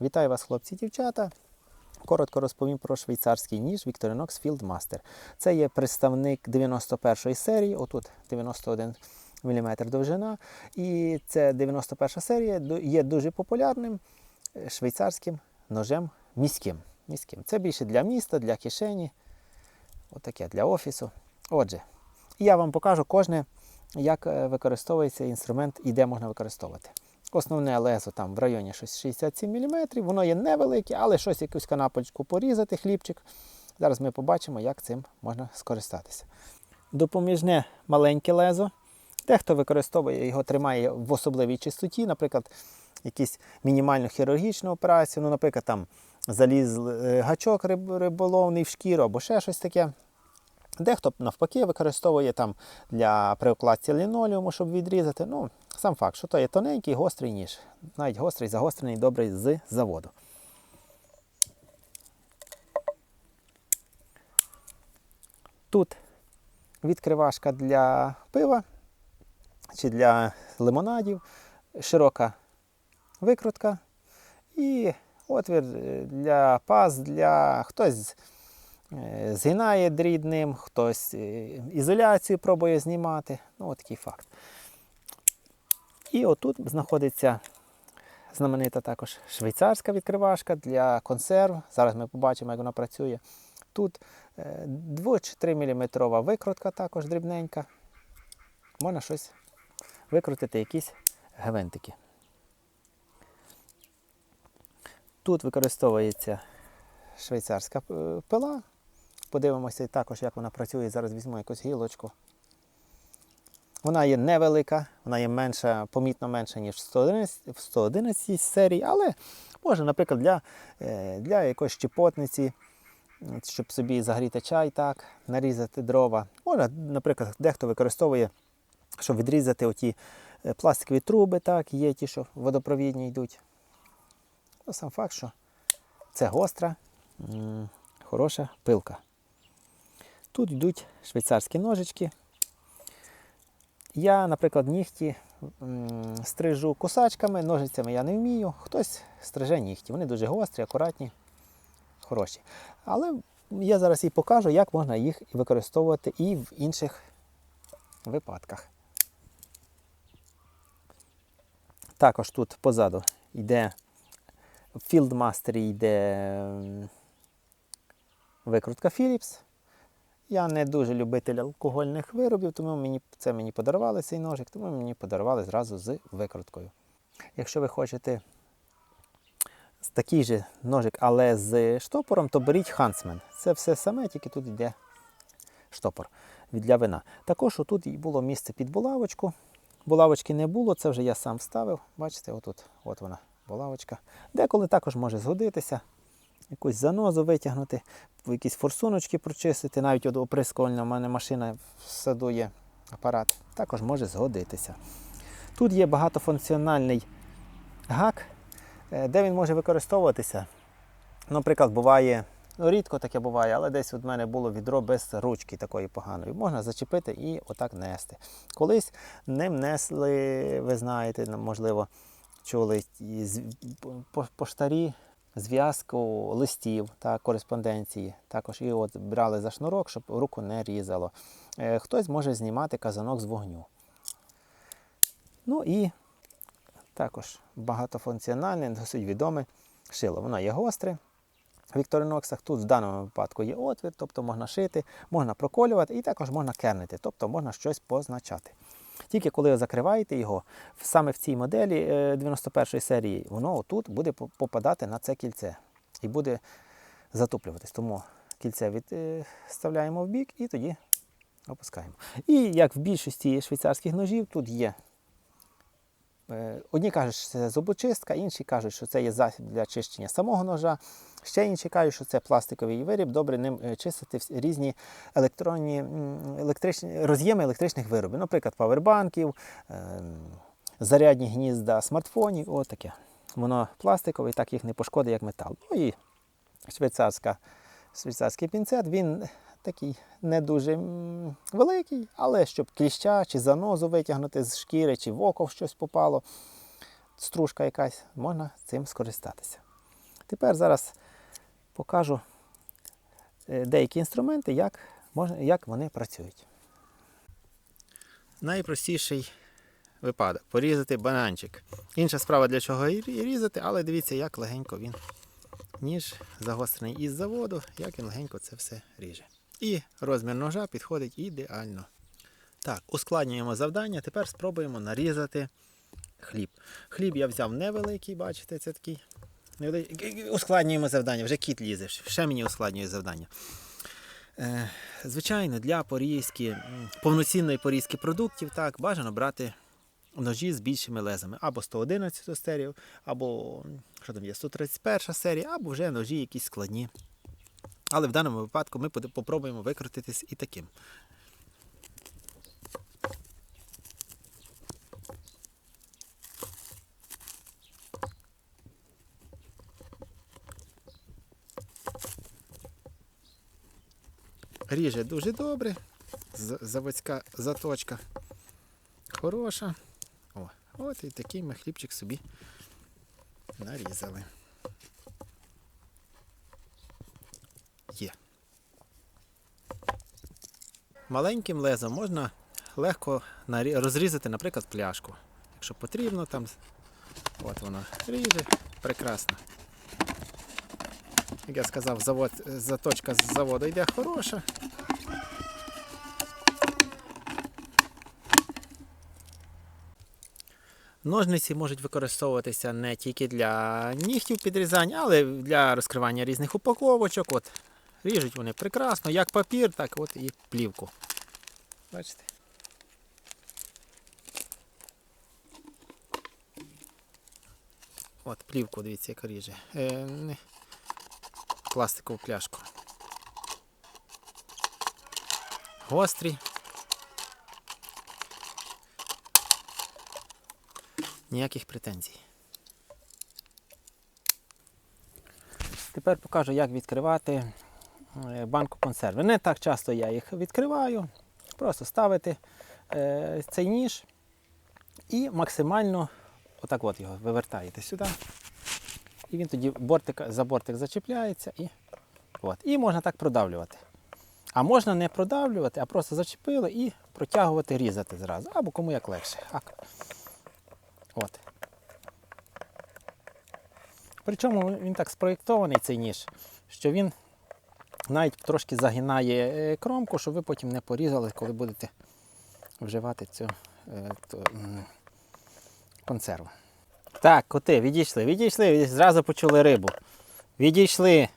Вітаю вас, хлопці і дівчата. Коротко розповім про швейцарський ніж Victorinox Fieldmaster. Це є представник 91-ї серії, отут 91 мм довжина. І це 91 серія є дуже популярним е, швейцарським ножем міським. міським. Це більше для міста, для кишені, отаке для офісу. Отже, я вам покажу кожне, як е, використовується інструмент і де можна використовувати. Основне лезо там в районі щось 67 мм, воно є невелике, але щось якусь канапочку порізати, хлібчик. Зараз ми побачимо, як цим можна скористатися. Допоміжне маленьке лезо. Дехто використовує його, тримає в особливій чистоті, наприклад, якісь мінімальну хірургічну операцію, ну, наприклад, там заліз е, гачок риболовний в шкіру або ще щось таке. Дехто навпаки використовує там для при укладці лінолеуму, щоб відрізати. Ну, сам факт, що то є тоненький, гострий ніж. Навіть гострий, загострений, добрий з заводу. Тут відкривашка для пива чи для лимонадів, широка викрутка і отвір для паз, для хтось згинає дрібним, хтось е, ізоляцію пробує знімати. Ну, от такий факт. І отут знаходиться знаменита також швейцарська відкривашка для консерв. Зараз ми побачимо, як вона працює. Тут 2-3 мм викрутка також дрібненька. Можна щось викрутити, якісь гвинтики. Тут використовується швейцарська е, пила. Подивимося також, як вона працює. Зараз візьму якусь гілочку. Вона є невелика, вона є менша, помітно менша, ніж в 111, в 111 серії, але може, наприклад, для, е, для якоїсь щепотниці, щоб собі загріти чай, так, нарізати дрова. Можна, наприклад, дехто використовує, щоб відрізати оті е, пластикові труби, так, є ті, що водопровідні йдуть. Ну, сам факт, що це гостра, хороша пилка. Тут йдуть швейцарські ножички. Я, наприклад, нігті стрижу кусачками, ножицями я не вмію. Хтось стриже нігті. Вони дуже гострі, акуратні, хороші. Але я зараз і покажу, як можна їх використовувати і в інших випадках. Також тут позаду йде в Fieldmaster йде викрутка Philips. Я не дуже любитель алкогольних виробів, тому мені, це мені подарували цей ножик, тому мені подарували зразу з викруткою. Якщо ви хочете такий же ножик, але з штопором, то беріть Huntsman. Це все саме, тільки тут йде штопор для вина. Також отут було місце під булавочку. Булавочки не було, це вже я сам ставив. Бачите, отут, от вона, булавочка. Деколи також може згодитися якусь занозу витягнути, якісь форсуночки прочистити, навіть от оприскувальна в мене машина саду є апарат, також може згодитися. Тут є багатофункціональний гак, е, де він може використовуватися. Наприклад, буває, ну рідко таке буває, але десь в мене було відро без ручки такої поганої. Можна зачепити і отак нести. Колись ним несли, ви знаєте, можливо, чули поштарі зв'язку листів та кореспонденції. Також і от брали за шнурок, щоб руку не різало. Е, Хтось може знімати казанок з вогню. Ну і також багатофункціональне, досить відоме шило. Воно є гостре. В Вікториноксах тут в даному випадку є отвір, тобто можна шити, можна проколювати і також можна кернити, тобто можна щось позначати. Тільки коли ви закриваєте його, саме в цій моделі е, 91 серії, воно отут буде попадати на це кільце і буде затоплюватись. Тому кільце відставляємо в бік і тоді опускаємо. І як в більшості швейцарських ножів, тут є. Е, Одні кажуть, що це зубочистка, інші кажуть, що це є засіб для чищення самого ножа. Ще інші кажуть, що це пластиковий виріб, добре ним е, чистити різні електронні електричні роз'єми електричних виробів, наприклад, павербанків, ем, зарядні гнізда смартфонів. От таке. Воно пластикове, і так їх не пошкодить, як метал. Ну і швейцарська, швейцарський пінцет, він такий не дуже великий, але щоб кліща чи занозу витягнути з шкіри, чи в око щось попало, стружка якась, можна цим скористатися. Тепер зараз покажу е, деякі інструменти, як, можна, як вони працюють. Найпростіший випадок порізати бананчик. Інша справа для чого і різати, але дивіться, як легенько він, ніж загострений із заводу, як він легенько це все ріже. І розмір ножа підходить ідеально. Так, ускладнюємо завдання. Тепер спробуємо нарізати хліб. Хліб я взяв невеликий, бачите, це такий. невеликий. Ускладнюємо завдання, вже кіт лізе, ще мені ускладнює завдання. Е, звичайно, для порізки, повноцінної порізки продуктів, так, бажано брати ножі з більшими лезами. Або 111 серію, або що там є, 131 серія, або вже ножі якісь складні. Але в даному випадку ми попробуємо викрутитись і таким. Ріже дуже добре. Заводська заточка хороша. О, от і такий ми хлібчик собі нарізали. Є. Маленьким лезом можна легко розрізати, наприклад, пляшку. Якщо потрібно, там от воно ріже, прекрасно. Як я сказав, завод, заточка з заводу йде хороша. Ножниці можуть використовуватися не тільки для нігтів підрізань, але для розкривання різних упаковочок. От, ріжуть вони прекрасно, як папір, так от і плівку. Бачите? От плівку, дивіться, яка ріже. Е, пластикову пляшку. Гострі. Ніяких претензій. Тепер покажу, як відкривати банку консерви. Не так часто я їх відкриваю. Просто ставити е, цей ніж і максимально отак от його вивертаєте сюди. І він тоді бортик, за бортик зачіпляється і, от. і можна так продавлювати. А можна не продавлювати, а просто зачепили і протягувати, різати зразу. Або кому як легше. От. Причому він так спроєктований, цей ніж, що він навіть трошки загинає е, кромку, щоб ви потім не порізали, коли будете вживати цю е, м, консерву. Так, коти, відійшли, відійшли, зразу почули рибу. Відійшли.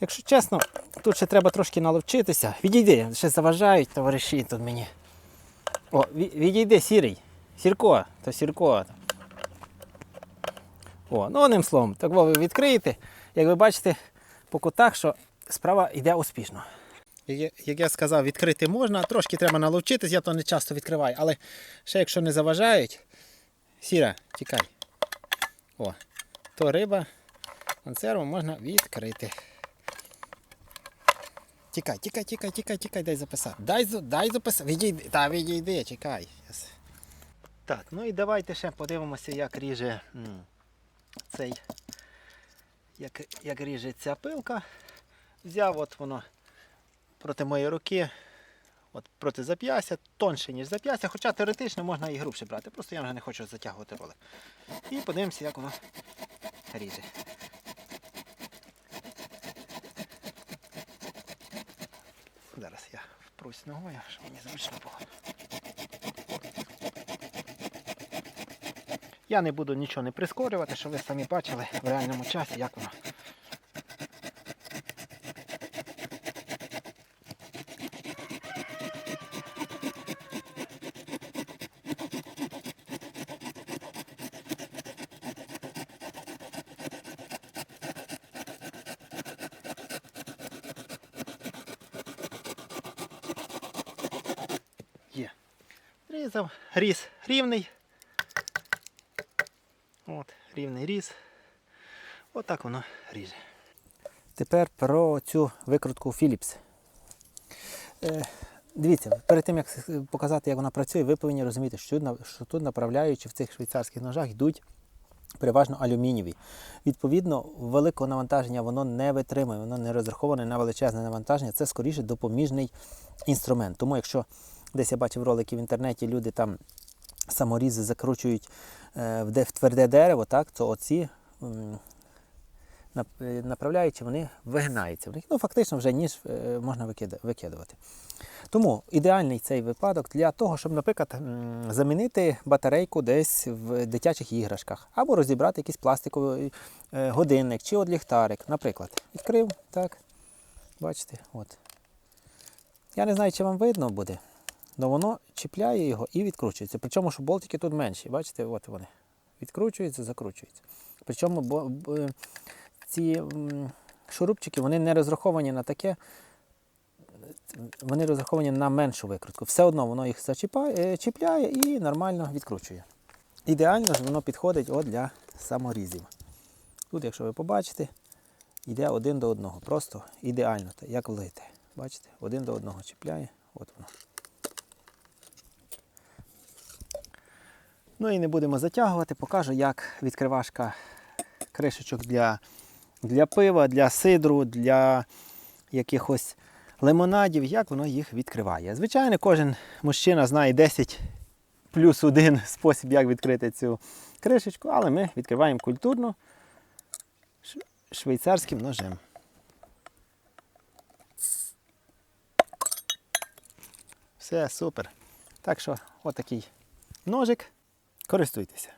Якщо чесно, тут ще треба трошки наловчитися. Відійди, ще заважають товариші тут мені. О, відійди, сірий. Сірко, то сірко. О, ну одним словом, так ви відкриєте. Як ви бачите по кутах, що справа йде успішно. Як я, сказав, відкрити можна, трошки треба наловчитись, я то не часто відкриваю, але ще якщо не заважають, сіра, тікай. О, то риба, консерву можна відкрити. Тікай, тікай, тікай, тікай, тікай, дай записати. Дай, дай записати. Відійди, та відійди, чекай. Так, ну і давайте ще подивимося, як ріже цей. Як, як ріже ця пилка. Взяв от воно проти моєї руки, от проти зап'ястя, тонше, ніж зап'ястя, хоча теоретично можна і грубше брати. Просто я вже не хочу затягувати ролик. І подивимося, як воно ріже. Зараз я впрусь ногою, щоб мені зручно було. Я не буду нічого не прискорювати, щоб ви самі бачили в реальному часі, як воно. Різав, різ рівний. От, рівний різ. Отак воно ріже. Тепер про цю викрутку Philips. Е, дивіться, перед тим як показати, як вона працює, ви повинні розуміти, що, що тут направляючи в цих швейцарських ножах йдуть переважно алюмінієві. Відповідно, великого навантаження воно не витримує, воно не розраховане на величезне навантаження. Це скоріше допоміжний інструмент. Тому якщо десь я бачив ролики в інтернеті, люди там саморізи закручують е, в тверде дерево, так, то оці е, направляючи, вони вигинаються. Ну, фактично вже ніж е, можна викидувати. Тому ідеальний цей випадок для того, щоб, наприклад, замінити батарейку десь в дитячих іграшках, або розібрати якийсь пластиковий годинник чи от ліхтарик. Наприклад, відкрив, так. Бачите, от. Я не знаю, чи вам видно буде, але воно чіпляє його і відкручується. Причому, що болтики тут менші. Бачите, от вони. Відкручуються, закручуються. Причому бо, б- ці шурупчики вони не розраховані на таке, вони розраховані на меншу викрутку. Все одно воно їх зачіпає, е, чіпляє і нормально відкручує. Ідеально ж воно підходить от для саморізів. Тут, якщо ви побачите, йде один до одного. Просто ідеально, як влите. Бачите, один до одного чіпляє. От воно. Ну і не будемо затягувати, покажу, як відкривашка кришечок для, для пива, для сидру, для якихось лимонадів, як воно їх відкриває. Звичайно, кожен мужчина знає 10 плюс один спосіб, як відкрити цю кришечку, але ми відкриваємо культурно швейцарським ножем. Все супер. Так що, отакий ножик. Користуйтеся.